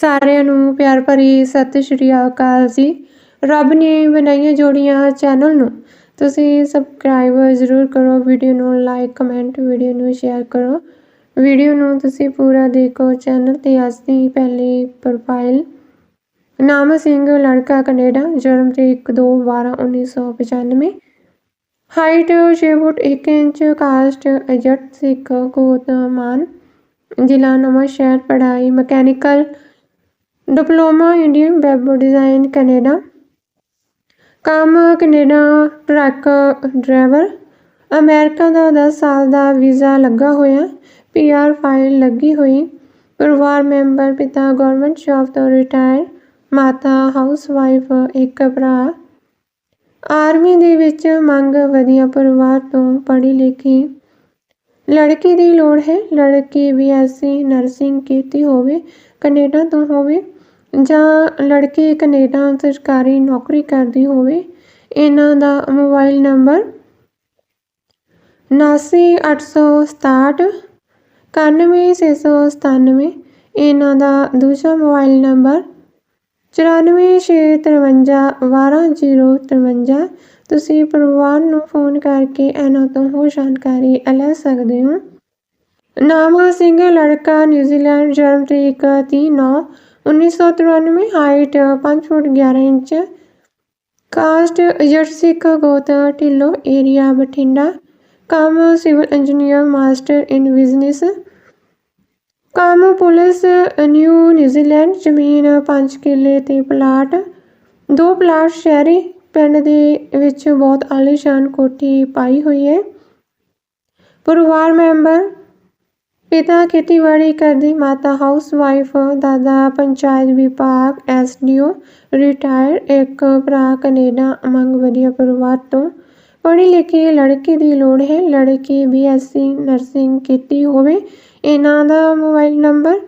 ਸਾਰਿਆਂ ਨੂੰ ਪਿਆਰ ਭਰੀ ਸਤਿ ਸ਼੍ਰੀ ਅਕਾਲ ਜੀ। ਰੱਬ ਨੇ ਬਣਾਈਆਂ ਜੋੜੀਆਂ ਚੈਨਲ ਨੂੰ। ਤੁਸੀਂ ਸਬਸਕ੍ਰਾਈਬ ਜ਼ਰੂਰ ਕਰੋ ਵੀਡੀਓ ਨੂੰ ਲਾਈਕ ਕਮੈਂਟ ਵੀਡੀਓ ਨੂੰ ਸ਼ੇਅਰ ਕਰੋ। ਵੀਡੀਓ ਨੂੰ ਤੁਸੀਂ ਪੂਰਾ ਦੇਖੋ। ਚੈਨਲ ਤੇ ਅੱਜ ਦੀ ਪਹਿਲੀ ਪ੍ਰੋਫਾਈਲ ਨਾਮ ਸਿੰਘ, ਲੜਕਾ ਕੈਨੇਡਾ, ਜਨਮ ਤਰੀਕ 2 12 1995 ਹਾਈਟ 6 ਫੁੱਟ 1 ਇੰਚ ਕਾਸਟ ਅਜਟ ਸਿੱਖ ਗੋਤਮਾਨ ਜ਼ਿਲ੍ਹਾ ਨਵਾਂ ਸ਼ਹਿਰ ਪੜ੍ਹਾਈ mechanical diploma Indian web design Canada. ਕੰਮ ਕੈਨੇਡਾ, ਟਰੱਕ ਡਰਾਈਵਰ। ਅਮਰੀਕਾ ਦਾ 10 ਸਾਲ ਦਾ ਵੀਜ਼ਾ ਲੱਗਾ ਹੋਇਆ। ਪੀਆਰ ਫਾਈਲ ਲੱਗੀ ਹੋਈ। ਪਰਿਵਾਰ ਮੈਂਬਰ, ਪਿਤਾ ਗਵਰਨਮੈਂਟ ਜੌਬ ਤੋਂ ਰਿਟਾਇਰ ਮਾਤਾ ਹਾਊਸ ਵਾਈਫ ਇੱਕ ਭਰਾ। ਆਰਮੀ ਦੇ ਵਿੱਚ ਮੰਗ ਵਧੀਆ ਪਰਿਵਾਰ ਤੋਂ ਪੜ੍ਹੀ ਲਿਖੀ। ਲੜਕੀ ਦੀ ਲੋੜ ਹੈ। ਲੜਕੀ ਬੀਐਸਸੀ ਨਰਸਿੰਗ ਕੀਤੀ ਹੋਵੇ, ਕੈਨੇਡਾ ਤੋਂ ਹੋਵੇ। ਜਾਂ ਲੜਕੇ ਕੈਨੇਡਾ ਸਰਕਾਰੀ ਨੌਕਰੀ ਕਰਦੀ ਹੋਵੇ, ਇਹਨਾਂ ਦਾ ਮੋਬਾਈਲ ਨੰਬਰ 798667 91697 ਇਹਨਾਂ ਦਾ ਦੂਜਾ ਮੋਬਾਈਲ ਨੰਬਰ 9465512053 ਤੁਸੀਂ ਪਰਿਵਾਰ ਨੂੰ ਫੋਨ ਕਰਕੇ ਇਹਨਾਂ ਤੋਂ ਹੋਰ ਜਾਣਕਾਰੀ ਲੈ ਸਕਦੇ ਹੋ। ਨਾਮਾ ਸਿੰਘ, ਲੜਕਾ, ਨਿਊਜ਼ੀਲੈਂਡ, ਜਨਮ ਤਰੀਕ 30 9 1993 ਹਾਈਟ 5 ਫੁੱਟ 11 ਇੰਚ, ਕਾਸਟ ਜੱਟ ਸਿੱਖ ਗੋਤ ਢਿੱਲੋ ਏਰੀਆ ਬਠਿੰਡਾ, ਕੰਮ civil engineer master in business, ਕੰਮ ਪੁਲਿਸ ਨਿਊ ਨਿਊਜ਼ੀਲੈਂਡ, ਜ਼ਮੀਨ 5 ਕਿੱਲੇ ਤੇ ਪਲਾਟ, ਦੋ ਪਲਾਟ ਸ਼ਹਿਰੀ ਪਿੰਡ ਦੇ ਵਿੱਚ ਬਹੁਤ ਆਲੀਸ਼ਾਨ ਕੋਠੀ ਪਾਈ ਹੋਈ ਹੈ। ਪਰਿਵਾਰ ਮੈਂਬਰ ਪਿਤਾ ਖੇਤੀਬਾੜੀ ਕਰਦੀ, ਮਾਤਾ ਹਾਊਸ ਵਾਈਫ ਦਾਦਾ ਪੰਚਾਇਤ ਵਿਭਾਗ ਐਸਡੀਓ ਰਿਟਾਇਰ ਇੱਕ ਭਰਾ ਕੈਨੇਡਾ ਅਮੰਗ ਵਧੀਆ ਪਰਿਵਾਰ ਤੋਂ। ਪੜ੍ਹੀ ਲਿਖੀ ਲੜਕੀ ਦੀ ਲੋੜ ਹੈ, ਲੜਕੀ ਬੀਐਸਸੀ ਨਰਸਿੰਗ ਕੀਤੀ ਹੋਵੇ। ਇਹਨਾਂ ਦਾ ਮੋਬਾਈਲ ਨੰਬਰ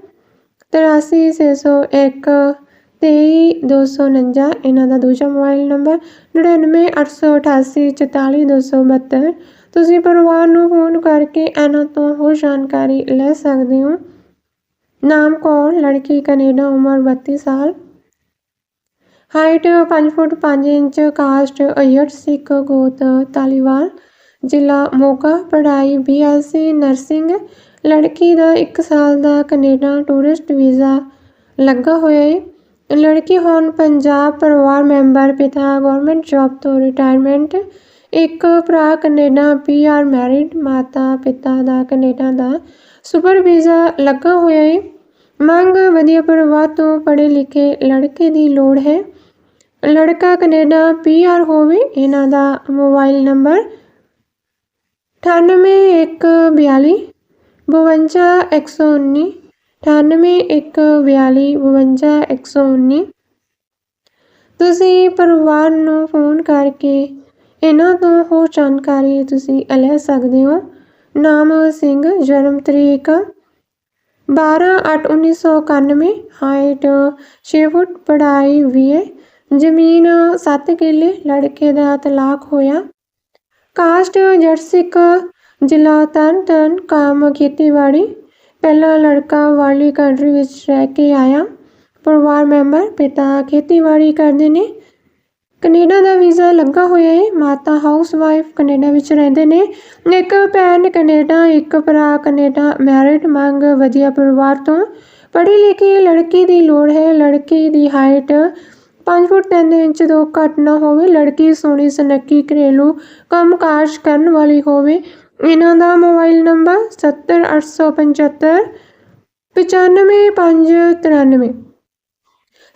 8361 23249 ਇਹਨਾਂ ਦਾ ਦੂਜਾ ਮੋਬਾਈਲ ਨੰਬਰ 9988844272 ਤੁਸੀਂ ਪਰਿਵਾਰ ਨੂੰ ਫੋਨ ਕਰਕੇ ਇਹਨਾਂ ਤੋਂ ਹੋਰ ਜਾਣਕਾਰੀ ਲੈ ਸਕਦੇ ਹੋ। ਨਾਮ ਕੌਰ ਲੜਕੀ ਕੈਨੇਡਾ, ਉਮਰ 32 ਸਾਲ। ਹਾਈਟ 5 ਫੁੱਟ 5 ਇੰਚ, ਕਾਸਟ ਅਯਟ ਸਿੱਖ ਗੋਤ ਤਾਲੀਵਾਲ। ਜ਼ਿਲ੍ਹਾ ਮੋਗਾ, ਪੜ੍ਹਾਈ ਬੀਐਸਸੀ ਨਰਸਿੰਗ। ਲੜਕੀ ਦਾ 1 ਸਾਲ ਦਾ ਕੈਨੇਡਾ ਟੂਰਿਸਟ ਵੀਜ਼ਾ ਲੱਗਾ ਹੋਇਆ ਹੈ। ਲੜਕੀ ਹੁਣ ਪੰਜਾਬ ਪਰਿਵਾਰ ਮੈਂਬਰ, ਪਿਤਾ ਗਵਰਨਮੈਂਟ ਜੌਬ ਤੋਂ ਰਿਟਾਇਰਮੈਂਟ ਇੱਕ ਭਰਾ ਕੈਨੇਡਾ ਪੀਆਰ ਮੈਰਿਡ, ਮਾਤਾ ਪਿਤਾ ਦਾ ਕੈਨੇਡਾ ਦਾ ਸੁਪਰ ਵੀਜ਼ਾ ਲੱਗਾ ਹੋਇਆ ਹੈ ਮੰਗ ਵਧੀਆ ਪਰਿਵਾਰ ਤੋਂ ਪੜ੍ਹੇ ਲਿਖੇ ਲੜਕੇ ਦੀ ਲੋੜ ਹੈ। ਲੜਕਾ ਕੈਨੇਡਾ ਪੀਆਰ ਹੋਵੇ, ਇਹਨਾਂ ਦਾ ਮੋਬਾਈਲ ਨੰਬਰ 9814 52119 9814 ਤੁਸੀਂ ਪਰਿਵਾਰ ਨੂੰ ਫੋਨ ਕਰਕੇ ਇਹਨਾਂ ਤੋਂ ਹੋਰ ਜਾਣਕਾਰੀ ਤੁਸੀਂ ਲੈ ਸਕਦੇ ਹੋ। ਨਾਮ ਸਿੰਘ, ਜਨਮ ਤਰੀਕ 12/8/1991 ਹਾਈਟ 6 ਫੁੱਟ, ਪੜ੍ਹਾਈ ਵੀਏ ਜ਼ਮੀਨ 7 ਕਿੱਲੇ, ਲੜਕੇ ਦਾ ਤਲਾਕ ਹੋਇਆ। ਕਾਸਟ ਜੱਟ ਸਿੱਖ ਜ਼ਿਲ੍ਹਾ ਤਰਨਤਾਰਨ ਕੰਮ ਖੇਤੀਬਾੜੀ। ਪਹਿਲਾ ਲੜਕਾ ਵਾਲੀ ਕੰਟਰੀ ਵਿੱਚ ਰਹਿ ਕੇ ਆਇਆ। ਪਰਿਵਾਰ ਮੈਂਬਰ, ਪਿਤਾ ਖੇਤੀਬਾੜੀ ਕਰਦੇ ਨੇ। ਕੈਨੇਡਾ ਦਾ ਵੀਜ਼ਾ ਲੱਗਾ ਹੋਇਆ ਹੈ ਮਾਤਾ ਹਾਊਸ ਵਾਈਫ ਕੈਨੇਡਾ ਵਿੱਚ ਰਹਿੰਦੇ ਨੇ। ਇੱਕ ਭੈਣ ਕੈਨੇਡਾ, ਇੱਕ ਭਰਾ ਕੈਨੇਡਾ। ਮੈਰਿਟ ਮੰਗ ਵਧੀਆ ਪਰਿਵਾਰ ਤੋਂ। ਪੜ੍ਹੀ ਲਿਖੀ ਲੜਕੀ ਦੀ ਲੋੜ ਹੈ। ਲੜਕੀ ਦੀ ਹਾਈਟ 5 ਫੁੱਟ 3 ਇੰਚ ਤੋਂ ਘੱਟ ਨਾ ਹੋਵੇ। ਲੜਕੀ ਸੋਹਣੀ, ਸੁਨੱਖੀ, ਘਰੇਲੂ ਕੰਮਕਾਜ ਕਰਨ ਵਾਲੀ ਹੋਵੇ। ਇਹਨਾਂ ਦਾ ਮੋਬਾਈਲ ਨੰਬਰ 70875 95593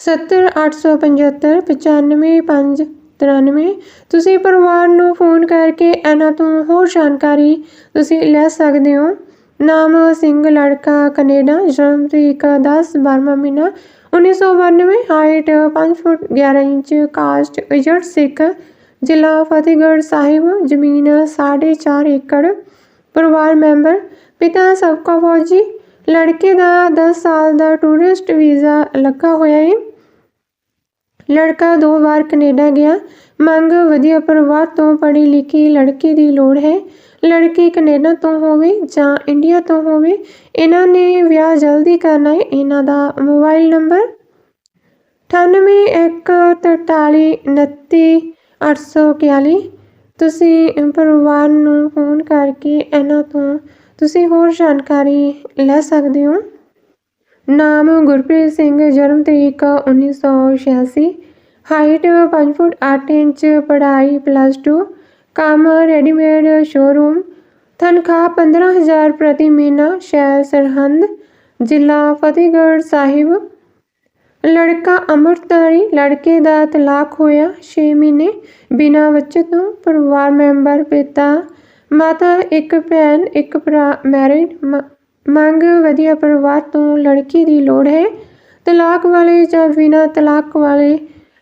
70875 95593 ਤੁਸੀਂ ਪਰਿਵਾਰ ਨੂੰ ਫੋਨ ਕਰਕੇ ਇਹਨਾਂ ਤੋਂ ਹੋਰ ਜਾਣਕਾਰੀ ਤੁਸੀਂ ਲੈ ਸਕਦੇ ਹੋ। ਨਾਮ ਸਿੰਘ, ਲੜਕਾ, ਕੈਨੇਡਾ, ਜਨਮ ਤਰੀਕ 10 12 ਮਹੀਨਾ 1992 ਹਾਈਟ 5 ਫੁੱਟ 11 ਇੰਚ, ਕਾਸਟ ਇਜਟ ਸਿੱਖ, ਜ਼ਿਲ੍ਹਾ ਫਤਿਹਗੜ੍ਹ ਸਾਹਿਬ, ਜ਼ਮੀਨ 4.5 ਏਕੜ, ਪਰਿਵਾਰ ਮੈਂਬਰ, ਪਿਤਾ ਸਬਕਾ ਫੌਜੀ ਲੜਕੇ ਦਾ 10 ਸਾਲ ਦਾ ਟੂਰਿਸਟ ਵੀਜ਼ਾ ਲੱਗਾ ਹੋਇਆ ਹੈ ਲੜਕਾ ਦੋ ਵਾਰ ਕੈਨੇਡਾ ਗਿਆ। ਮੰਗ ਵਧੀਆ ਪਰਿਵਾਰ ਤੋਂ ਪੜ੍ਹੀ ਲਿਖੀ ਲੜਕੀ ਦੀ ਲੋੜ ਹੈ। ਲੜਕੀ ਕੈਨੇਡਾ ਤੋਂ ਹੋਵੇ ਜਾਂ ਇੰਡੀਆ ਤੋਂ ਹੋਵੇ, ਇਹਨਾਂ ਨੇ ਵਿਆਹ ਜਲਦੀ ਕਰਨਾ ਹੈ ਇਹਨਾਂ ਦਾ ਮੋਬਾਈਲ ਨੰਬਰ 9814399841 ਤੁਸੀਂ ਪਰਿਵਾਰ ਨੂੰ ਫੋਨ ਕਰਕੇ ਇਹਨਾਂ ਤੋਂ ਤੁਸੀਂ ਹੋਰ ਜਾਣਕਾਰੀ ਲੈ ਸਕਦੇ ਹੋ? ਨਾਮ ਗੁਰਪ੍ਰੀਤ ਸਿੰਘ, ਜਨਮ ਤਰੀਕ 1986 ਹਾਈਟ 5 ਫੁੱਟ 8 ਇੰਚ, ਪੜ੍ਹਾਈ ਪਲੱਸ 2 ਕੰਮ ਰੈਡੀਮੇਡ ਸ਼ੋਰੂਮ ਤਨਖਾਹ 15000 ਪ੍ਰਤੀ ਮਹੀਨਾ, ਸ਼ਹਿਰ ਸਰਹੰਦ, ਜ਼ਿਲ੍ਹਾ ਫਤਿਹਗੜ੍ਹ ਸਾਹਿਬ। ਲੜਕਾ ਅੰਮ੍ਰਿਤਧਾਰੀ, ਲੜਕੇ ਦਾ ਤਲਾਕ ਹੋਇਆ 6 ਮਹੀਨੇ, ਬਿਨਾਂ ਬੱਚੇ ਤੋਂ ਪਰਿਵਾਰ ਮੈਂਬਰ ਪਿਤਾ ਮਾਤਾ, ਇੱਕ ਭੈਣ, ਇੱਕ ਭਰਾ ਮੈਰਿਡ ਮੰਗ ਵਧੀਆ ਪਰਿਵਾਰ ਤੋਂ ਲੜਕੀ ਦੀ ਲੋੜ ਹੈ। ਤਲਾਕ ਵਾਲੇ ਜਾਂ ਬਿਨਾਂ ਤਲਾਕ ਵਾਲੇ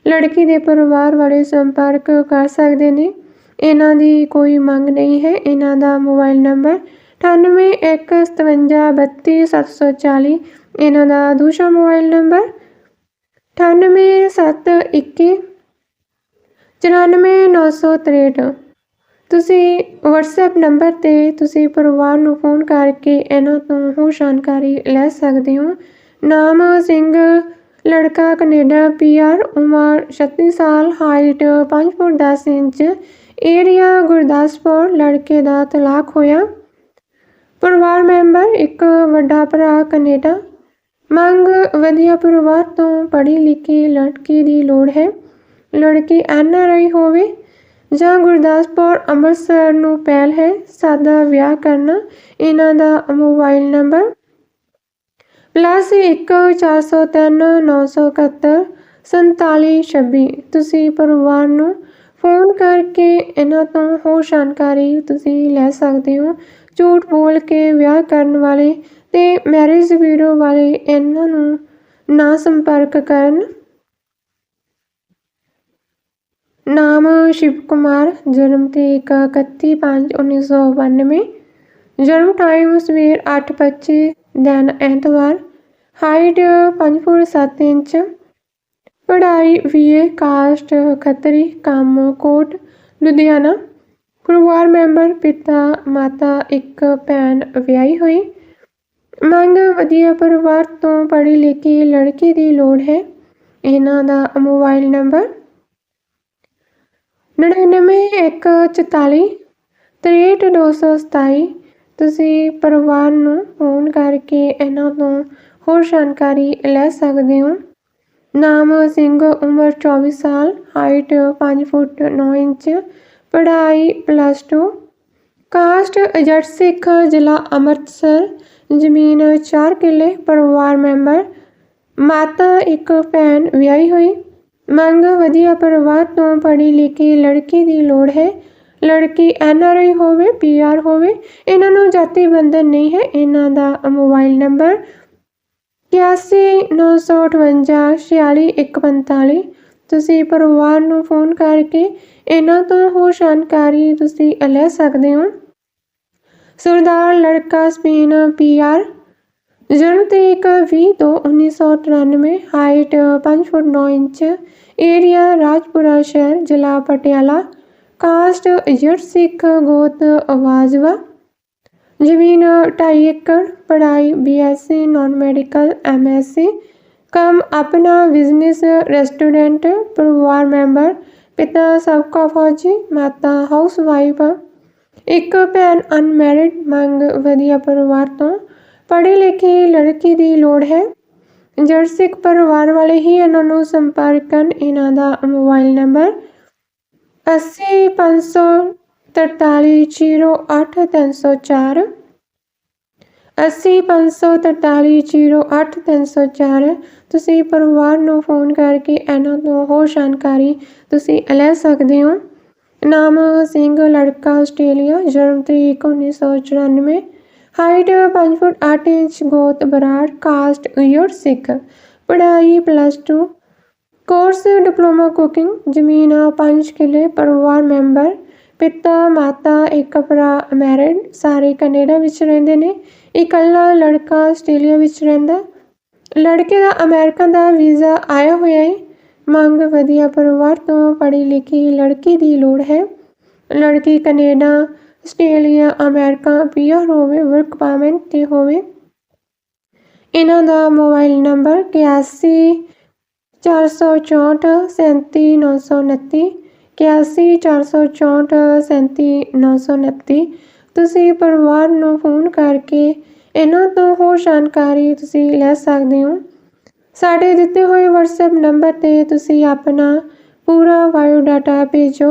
ਲੜਕੀ ਦੇ ਪਰਿਵਾਰ ਵਾਲੇ ਸੰਪਰਕ ਕਰ ਸਕਦੇ ਨੇ। ਇਹਨਾਂ ਦੀ ਕੋਈ ਮੰਗ ਨਹੀਂ ਹੈ। ਇਹਨਾਂ ਦਾ ਮੋਬਾਈਲ ਨੰਬਰ 9815732740 ਇਹਨਾਂ ਦਾ ਦੂਸਰਾ ਮੋਬਾਈਲ ਨੰਬਰ 9871 94963 ਤੁਸੀਂ WhatsApp ਨੰਬਰ ਤੇ ਤੁਸੀਂ ਪਰਿਵਾਰ ਨੂੰ ਫੋਨ ਕਰਕੇ ਇਹਨਾਂ ਤੋਂ ਹੋਰ ਜਾਣਕਾਰੀ ਲੈ ਸਕਦੇ ਹੋ। ਨਾਮ ਸਿੰਘ, ਲੜਕਾ ਕੈਨੇਡਾ ਪੀਆਰ ਉਮਰ 36 ਸਾਲ height 5 foot 10 inch area Gurdaspur, ਲੜਕੇ ਦਾ ਤਲਾਕ ਹੋਇਆ। ਪਰਿਵਾਰ ਮੈਂਬਰ, ਇੱਕ ਵੱਡਾ ਭਰਾ ਕੈਨੇਡਾ। ਮੰਗ, ਵਧੀਆ ਪਰਿਵਾਰ ਤੋਂ ਪੜ੍ਹੀ ਲਿਖੀ ਲੜਕੀ ਦੀ ਲੋੜ ਹੈ। ਲੜਕੀ ਐਨਆਰਆਈ ਹੋਵੇ। ਜਾਂ ਗੁਰਦਾਸਪੁਰ ਅੰਮ੍ਰਿਤਸਰ ਨੂੰ ਪਹਿਲ ਹੈ, ਸਾਦਾ ਵਿਆਹ ਕਰਨਾ, ਇਹਨਾਂ ਦਾ ਮੋਬਾਈਲ ਨੰਬਰ ਪਲੱਸ 143971 ਤੁਸੀਂ ਪਰਿਵਾਰ ਨੂੰ ਫੋਨ ਕਰਕੇ ਇਹਨਾਂ ਤੋਂ ਹੋਰ ਜਾਣਕਾਰੀ ਤੁਸੀਂ ਲੈ ਸਕਦੇ ਹੋ। ਝੂਠ ਬੋਲ ਕੇ ਵਿਆਹ ਕਰਨ ਵਾਲੇ ਤੇ ਮੈਰਿਜ ਬਿਊਰੋ ਵਾਲੇ ਇਹਨਾਂ ਨੂੰ ਨਾ ਸੰਪਰਕ ਕਰਨ। ਨਾਮ ਸ਼ਿਵ ਕੁਮਾਰ ਜਨਮ ਤਰੀਕ 31/5/1992 ਜਨਮ ਟਾਈਮ ਸਵੇਰ 8:25 ਦਿਨ ਐਤਵਾਰ ਹਾਈਟ 5 ਫੁੱਟ 7 ਇੰਚ, ਪੜ੍ਹਾਈ ਬੀਏ ਕਾਸਟ ਖੱਤਰੀ ਕੰਮ ਕੋਟ, ਲੁਧਿਆਣਾ, ਪਰਿਵਾਰ ਮੈਂਬਰ, ਪਿਤਾ, ਮਾਤਾ, ਇੱਕ ਭੈਣ ਵਿਆਹੀ ਹੋਈ। ਮੰਗ ਵਧੀਆ ਪਰਿਵਾਰ ਤੋਂ ਪੜ੍ਹੀ ਲਿਖੀ ਲੜਕੀ ਦੀ ਲੋੜ ਹੈ। ਇਹਨਾਂ ਦਾ ਮੋਬਾਈਲ ਨੰਬਰ 9914 63227 ਤੁਸੀਂ ਪਰਿਵਾਰ ਨੂੰ ਫੋਨ ਕਰਕੇ ਇਹਨਾਂ ਤੋਂ ਹੋਰ ਜਾਣਕਾਰੀ ਲੈ ਸਕਦੇ ਹੋ। ਨਾਮ ਸਿੰਘ, ਉਮਰ 24 ਸਾਲ, ਹਾਈਟ 5 ਫੁੱਟ 9 ਇੰਚ, ਪੜ੍ਹਾਈ ਪਲੱਸ 2 ਕਾਸਟ ਜੱਟ ਸਿੱਖ, ਜ਼ਿਲ੍ਹਾ ਅੰਮ੍ਰਿਤਸਰ। ਜ਼ਮੀਨ 4 ਕਿੱਲੇ, ਪਰਿਵਾਰ ਮੈਂਬਰ। ਮਾਤਾ, ਇੱਕ ਭੈਣ, ਵਿਆਹੀ ਹੋਈ। ਮੰਗ, ਵਧੀਆ ਪਰਿਵਾਰ ਤੋਂ ਪੜ੍ਹੀ ਲਿਖੀ ਲੜਕੀ ਦੀ ਲੋੜ ਹੈ। ਲੜਕੀ ਐਨਆਰਆਈ ਹੋਵੇ ਪੀਆਰ ਹੋਵੇ, ਇਹਨਾਂ ਨੂੰ ਜਾਤੀ ਬੰਧਨ ਨਹੀਂ ਹੈ। ਇਹਨਾਂ ਦਾ ਮੋਬਾਈਲ ਨੰਬਰ 8195846145 ਤੁਸੀਂ ਪਰਿਵਾਰ ਨੂੰ ਫੋਨ ਕਰਕੇ ਇਹਨਾਂ ਤੋਂ ਹੋਰ ਜਾਣਕਾਰੀ ਤੁਸੀਂ ਲੈ ਸਕਦੇ ਹੋ। ਸਰਦਾਰ ਲੜਕਾ ਸਪੇਨ ਪੀਆਰ ਜਨਮ ਤਰੀਕ 20 ਤੋਂ 1993 height 5 foot 9 inch area Rajpura ਸ਼ਹਿਰ ਜ਼ਿਲ੍ਹਾ ਪਟਿਆਲਾ ਕਾਸਟ ਜੱਟ ਸਿੱਖ ਗੋਤ ਆਵਾਜ਼ਵਾ ਜ਼ਮੀਨ 2.5 ਏਕੜ ਪੜ੍ਹਾਈ ਬੀਐਸਸੀ ਨਾਨ ਮੈਡੀਕਲ ਐਮਐਸਸੀ ਕੰਮ ਆਪਣਾ ਬਿਜ਼ਨਸ ਰੈਸਟੋਰੈਂਟ ਪਰਿਵਾਰ ਮੈਂਬਰ ਪਿਤਾ ਸਾਬਕਾ ਫੌਜੀ ਮਾਤਾ ਹਾਊਸ ਵਾਈਫ ਇੱਕ ਭੈਣ ਅਨਮੈਰਿਡ ਮੰਗ ਵਧੀਆ ਪਰਿਵਾਰ ਤੋਂ ਪੜ੍ਹੇ ਲਿਖੇ ਲੜਕੀ ਦੀ ਲੋੜ ਹੈ। ਜੱਟ ਸਿੱਖ ਪਰਿਵਾਰ ਵਾਲੇ ਹੀ ਇਹਨਾਂ ਨੂੰ ਸੰਪਰਕ ਕਰਨ ਇਹਨਾਂ ਦਾ ਮੋਬਾਈਲ ਨੰਬਰ 8053408304 8053408304 ਤੁਸੀਂ ਪਰਿਵਾਰ ਨੂੰ ਫੋਨ ਕਰਕੇ ਇਹਨਾਂ ਤੋਂ ਹੋਰ ਜਾਣਕਾਰੀ ਤੁਸੀਂ ਲੈ ਸਕਦੇ ਹੋ। ਨਾਮ ਸਿੰਘ, ਲੜਕਾ ਆਸਟ੍ਰੇਲੀਆ, ਜਨਮ ਤਰੀਕ 1994 ਹਾਈਟ 5 ਫੁੱਟ 8 ਇੰਚ ਗੋਤ ਬਰਾੜ ਕਾਸਟ ਯੂਰ ਸਿੱਖ। ਪੜ੍ਹਾਈ ਪਲੱਸ 2 ਕੋਰਸ ਡਿਪਲੋਮਾ ਕੁਕਿੰਗ। ਜ਼ਮੀਨ 5 ਕਿੱਲੇ, ਪਰਿਵਾਰ ਮੈਂਬਰ। ਪਿਤਾ, ਮਾਤਾ, ਇੱਕ ਭਰਾ ਮੈਰਿਡ ਸਾਰੇ ਕੈਨੇਡਾ ਵਿੱਚ ਰਹਿੰਦੇ ਨੇ। ਇਕੱਲਾ ਲੜਕਾ ਆਸਟ੍ਰੇਲੀਆ ਵਿੱਚ ਰਹਿੰਦਾ। ਲੜਕੇ ਦਾ ਅਮਰੀਕਾ ਦਾ ਵੀਜ਼ਾ ਆਇਆ ਹੋਇਆ ਹੈ ਮੰਗ ਵਧੀਆ ਪਰਿਵਾਰ ਤੋਂ ਪੜ੍ਹੀ ਲਿਖੀ ਲੜਕੀ ਦੀ ਲੋੜ ਹੈ। ਲੜਕੀ ਕੈਨੇਡਾ ਆਸਟ੍ਰੇਲੀਆ, ਅਮਰੀਕਾ ਪੀਆਰ ਹੋਵੇ, ਵਰਕ ਪਰਮਿਟ ਤੇ ਹੋਵੇ। ਇਹਨਾਂ ਦਾ ਮੋਬਾਈਲ ਨੰਬਰ 81 464 37929 81 464 37929 ਤੁਸੀਂ ਪਰਿਵਾਰ ਨੂੰ ਫੋਨ ਕਰਕੇ ਇਹਨਾਂ ਤੋਂ ਹੋਰ ਜਾਣਕਾਰੀ ਤੁਸੀਂ ਲੈ ਸਕਦੇ ਹੋ। ਸਾਡੇ ਦਿੱਤੇ ਹੋਏ WhatsApp ਨੰਬਰ ਤੇ ਤੁਸੀਂ ਆਪਣਾ ਪੂਰਾ ਬਾਇਓਡਾਟਾ ਭੇਜੋ।